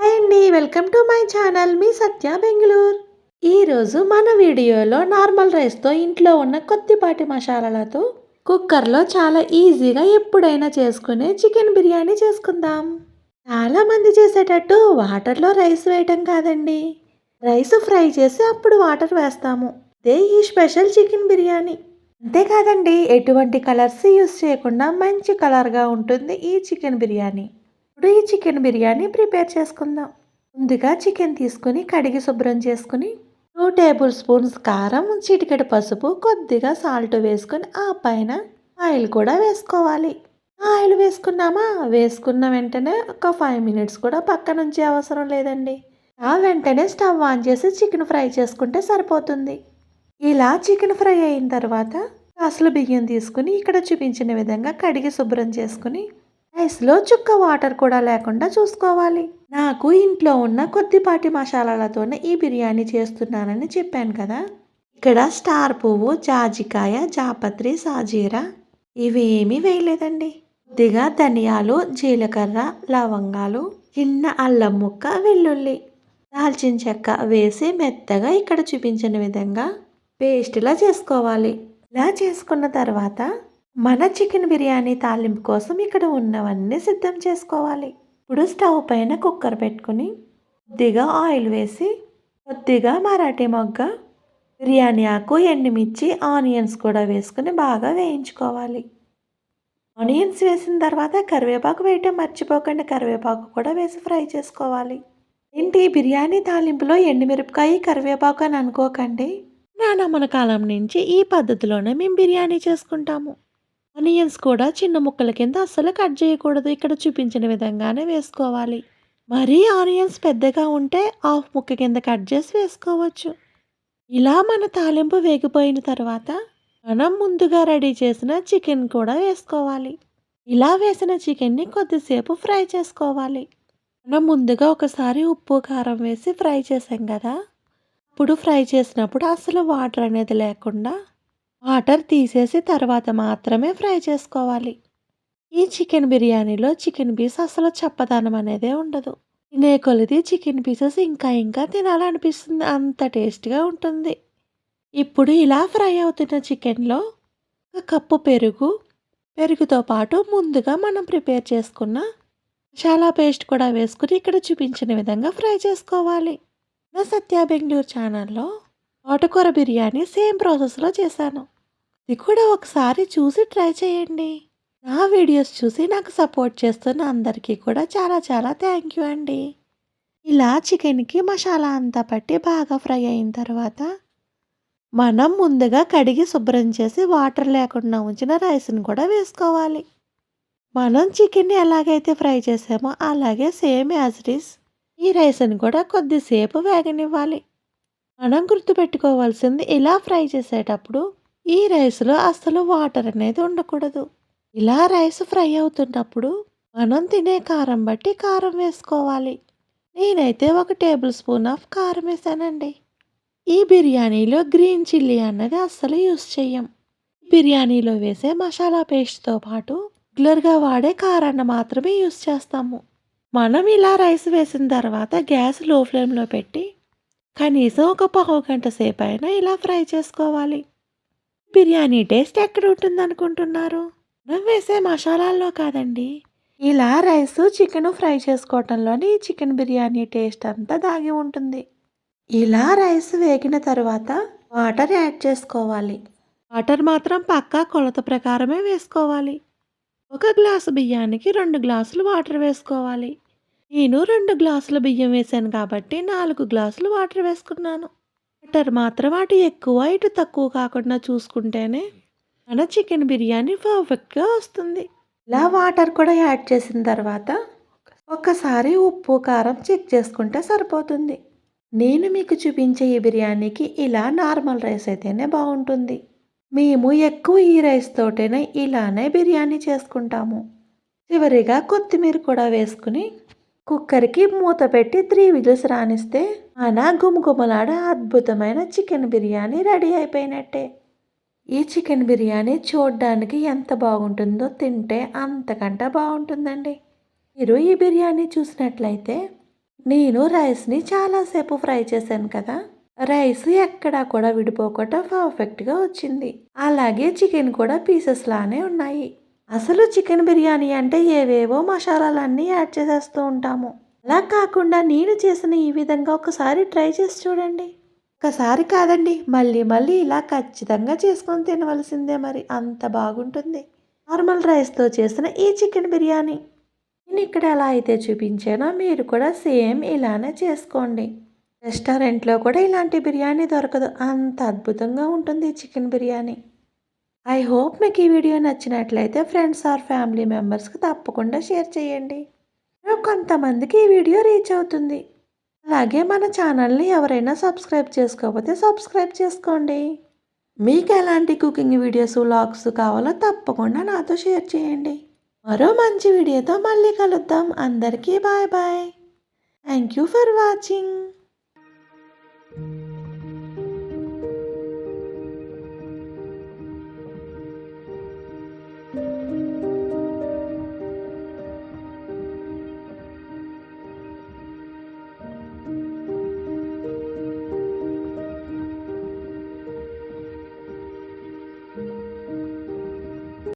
Hi అండి welcome to my channel. మీ సత్య బెంగళూరు. ఈరోజు మన వీడియోలో నార్మల్ రైస్తో ఇంట్లో ఉన్న కొద్దిపాటి మసాలాలతో కుక్కర్లో చాలా ఈజీగా ఎప్పుడైనా చేసుకునే చికెన్ బిర్యానీ చేసుకుందాం. చాలామంది చేసేటట్టు వాటర్లో రైస్ వేయటం కాదండి. రైస్ ఫ్రై చేసి అప్పుడు వాటర్ వేస్తాము. అదే ఈ స్పెషల్ చికెన్ బిర్యానీ. అంతేకాదండి ఎటువంటి కలర్స్ యూస్ చేయకుండా మంచి కలర్గా ఉంటుంది ఈ చికెన్ బిర్యానీ. ఇప్పుడు ఈ చికెన్ బిర్యానీ ప్రిపేర్ చేసుకుందాం. ముందుగా చికెన్ తీసుకుని కడిగి శుభ్రం చేసుకుని టూ టేబుల్ స్పూన్స్ కారం చిటికెడు పసుపు కొద్దిగా సాల్ట్ వేసుకొని ఆ పైన ఆయిల్ కూడా వేసుకోవాలి. ఆయిల్ వేసుకున్నామా? వేసుకున్న వెంటనే ఒక ఫైవ్ మినిట్స్ కూడా పక్క నుంచి అవసరం లేదండి. ఆ వెంటనే స్టవ్ ఆన్ చేసి చికెన్ ఫ్రై చేసుకుంటే సరిపోతుంది. ఇలా చికెన్ ఫ్రై అయిన తర్వాత అసలు బియ్యం తీసుకుని ఇక్కడ చూపించిన విధంగా కడిగి శుభ్రం చేసుకుని రైస్లో చుక్క వాటర్ కూడా లేకుండా చూసుకోవాలి. నాకు ఇంట్లో ఉన్న కొద్దిపాటి మసాలాలతోనే ఈ బిర్యానీ చేస్తున్నానని చెప్పాను కదా. ఇక్కడ స్టార్ పువ్వు జాజికాయ జాపత్రి సాజీరా ఇవేమీ వేయలేదండి. కొద్దిగా ధనియాలు జీలకర్ర లవంగాలు చిన్న అల్లం ముక్క వెల్లుల్లి దాల్చిన చెక్క వేసి మెత్తగా ఇక్కడ చూపించిన విధంగా పేస్ట్లా చేసుకోవాలి. ఇలా చేసుకున్న తర్వాత మన చికెన్ బిర్యానీ తాలింపు కోసం ఇక్కడ ఉన్నవన్నీ సిద్ధం చేసుకోవాలి. ఇప్పుడు స్టవ్ పైన కుక్కర్ పెట్టుకుని కొద్దిగా ఆయిల్ వేసి కొద్దిగా మరాఠీ మొగ్గ బిర్యానీ ఆకు ఎండుమిర్చి ఆనియన్స్ కూడా వేసుకుని బాగా వేయించుకోవాలి. ఆనియన్స్ వేసిన తర్వాత కరివేపాకు వేయటం మర్చిపోకండి. కరివేపాకు కూడా వేసి ఫ్రై చేసుకోవాలి. ఏంటి? బిర్యానీ తాలింపులో ఎండుమిరపకాయ కరివేపాకు అని అనుకోకండి. నానమ్మన కాలం నుంచి ఈ పద్ధతిలోనే మేము బిర్యానీ చేసుకుంటాము. ఆనియన్స్ కూడా చిన్న ముక్కల కింద అస్సలు కట్ చేయకూడదు. ఇక్కడ చూపించిన విధంగానే వేసుకోవాలి. మరీ ఆనియన్స్ పెద్దగా ఉంటే హాఫ్ ముక్క కింద కట్ చేసి వేసుకోవచ్చు. ఇలా మన తాలింపు వేగిపోయిన తర్వాత మనం ముందుగా రెడీ చేసిన చికెన్ కూడా వేసుకోవాలి. ఇలా వేసిన చికెన్ని కొద్దిసేపు ఫ్రై చేసుకోవాలి. మనం ముందుగా ఒకసారి ఉప్పు కారం వేసి ఫ్రై చేసాం కదా ఇప్పుడు ఫ్రై చేసినప్పుడు అసలు వాటర్ అనేది లేకుండా వాటర్ తీసేసి తర్వాత మాత్రమే ఫ్రై చేసుకోవాలి. ఈ చికెన్ బిర్యానీలో చికెన్ పీస్ అసలు చప్పదనం అనేదే ఉండదు. తినే కొలిది చికెన్ పీసెస్ ఇంకా ఇంకా తినాలనిపిస్తుంది. అంత టేస్ట్గా ఉంటుంది. ఇప్పుడు ఇలా ఫ్రై అవుతున్న చికెన్లో ఒక కప్పు పెరుగు పెరుగుతో పాటు ముందుగా మనం ప్రిపేర్ చేసుకున్న మసాలా పేస్ట్ కూడా వేసుకుని ఇక్కడ చూపించిన విధంగా ఫ్రై చేసుకోవాలి. నా సత్య బెంగళూరు ఛానల్లో తోటకూర బిర్యానీ సేమ్ ప్రాసెస్లో చేశాను. ఇది కూడా ఒకసారి చూసి ట్రై చేయండి. నా వీడియోస్ చూసి నాకు సపోర్ట్ చేస్తున్న అందరికీ కూడా చాలా చాలా థ్యాంక్ యూ అండి. ఇలా చికెన్కి మసాలా అంతా పట్టి బాగా ఫ్రై అయిన తర్వాత మనం ముందుగా కడిగి శుభ్రం చేసి వాటర్ లేకుండా ఉంచిన రైస్ని కూడా వేసుకోవాలి. మనం చికెన్ని ఎలాగైతే ఫ్రై చేసామో అలాగే సేమ్ యాజ్ ఇట్ ఈస్ ఈ రైస్ని కూడా కొద్దిసేపు వేగనివ్వాలి. మనం గుర్తుపెట్టుకోవాల్సింది ఇలా ఫ్రై చేసేటప్పుడు ఈ రైస్లో అస్సలు వాటర్ అనేది ఉండకూడదు. ఇలా రైస్ ఫ్రై అవుతున్నప్పుడు మనం తినే కారం బట్టి కారం వేసుకోవాలి. నేనైతే ఒక టేబుల్ స్పూన్ ఆఫ్ కారం వేసానండి. ఈ బిర్యానీలో గ్రీన్ చిల్లీ అన్నది అస్సలు యూస్ చెయ్యం. బిర్యానీలో వేసే మసాలా పేస్ట్తో పాటు రెగ్యులర్గా వాడే కారాన్ని మాత్రమే యూస్ చేస్తాము. మనం ఇలా రైస్ వేసిన తర్వాత గ్యాస్లో ఫ్లేమ్లో పెట్టి కనీసం ఒక పావు గంట సేపు అయినా ఇలా ఫ్రై చేసుకోవాలి. బిర్యానీ టేస్ట్ ఎక్కడ ఉంటుంది అనుకుంటున్నారు? మనం వేసే మసాలాల్లో కాదండి. ఇలా రైస్ చికెన్ ఫ్రై చేసుకోవటంలోని ఈ చికెన్ బిర్యానీ టేస్ట్ అంతా దాగి ఉంటుంది. ఇలా రైస్ వేగిన తర్వాత వాటర్ యాడ్ చేసుకోవాలి. వాటర్ మాత్రం పక్కా కొలత ప్రకారమే వేసుకోవాలి. ఒక గ్లాసు బియ్యానికి రెండు గ్లాసులు వాటర్ వేసుకోవాలి. నేను రెండు గ్లాసుల బియ్యం వేసాను కాబట్టి నాలుగు గ్లాసులు వాటర్ వేసుకున్నాను. వాటర్ మాత్రం అటు ఎక్కువ ఇటు తక్కువ కాకుండా చూసుకుంటేనే మన చికెన్ బిర్యానీ పర్ఫెక్ట్గా వస్తుంది. ఇలా వాటర్ కూడా యాడ్ చేసిన తర్వాత ఒక్కసారి ఉప్పు కారం చెక్ చేసుకుంటే సరిపోతుంది. నేను మీకు చూపించే ఈ బిర్యానీకి ఇలా నార్మల్ రైస్ అయితేనే బాగుంటుంది. మేము ఎక్కువ ఈ రైస్ తోటనే ఇలానే బిర్యానీ చేసుకుంటాము. చివరిగా కొత్తిమీర కూడా వేసుకుని కుక్కర్కి మూత పెట్టి త్రీ విజిల్స్ రానిస్తే మన గుమగుమలాడ అద్భుతమైన చికెన్ బిర్యానీ రెడీ అయిపోయినట్టే. ఈ చికెన్ బిర్యానీ చూడడానికి ఎంత బాగుంటుందో తింటే అంతకంటే బాగుంటుందండి. మీరు ఈ బిర్యానీ చూసినట్లయితే నేను రైస్ని చాలాసేపు ఫ్రై చేశాను కదా. రైస్ ఎక్కడా కూడా విడిపోకుండా పర్ఫెక్ట్గా వచ్చింది. అలాగే చికెన్ కూడా పీసెస్ లానే ఉన్నాయి. అసలు చికెన్ బిర్యానీ అంటే ఏవేవో మసాలాలన్నీ యాడ్ చేసేస్తూ ఉంటాము. అలా కాకుండా నేను చేసిన ఈ విధంగా ఒకసారి ట్రై చేసి చూడండి. ఒకసారి కాదండి మళ్ళీ మళ్ళీ ఇలా ఖచ్చితంగా చేసుకొని తినవలసిందే మరి. అంత బాగుంటుంది. నార్మల్ రైస్తో చేసిన ఈ చికెన్ బిర్యానీ. నేను ఇక్కడ ఎలా అయితే చూపించానో మీరు కూడా సేమ్ ఇలానే చేసుకోండి. రెస్టారెంట్లో కూడా ఇలాంటి బిర్యానీ దొరకదు. అంత అద్భుతంగా ఉంటుంది చికెన్ బిర్యానీ. ఐ హోప్ మీకు ఈ వీడియో నచ్చినట్లయితే ఫ్రెండ్స్ ఆర్ ఫ్యామిలీ మెంబర్స్కి తప్పకుండా షేర్ చేయండి. కొంతమందికి ఈ వీడియో రీచ్ అవుతుంది. అలాగే మన ఛానల్ని ఎవరైనా సబ్స్క్రైబ్ చేసుకోకపోతే సబ్స్క్రైబ్ చేసుకోండి. మీకు ఎలాంటి కుకింగ్ వీడియోస్ వ్లాగ్స్ కావాలో తప్పకుండా నాతో షేర్ చేయండి. మరో మంచి వీడియోతో మళ్ళీ కలుద్దాం. అందరికీ bye bye. Thank you for watching.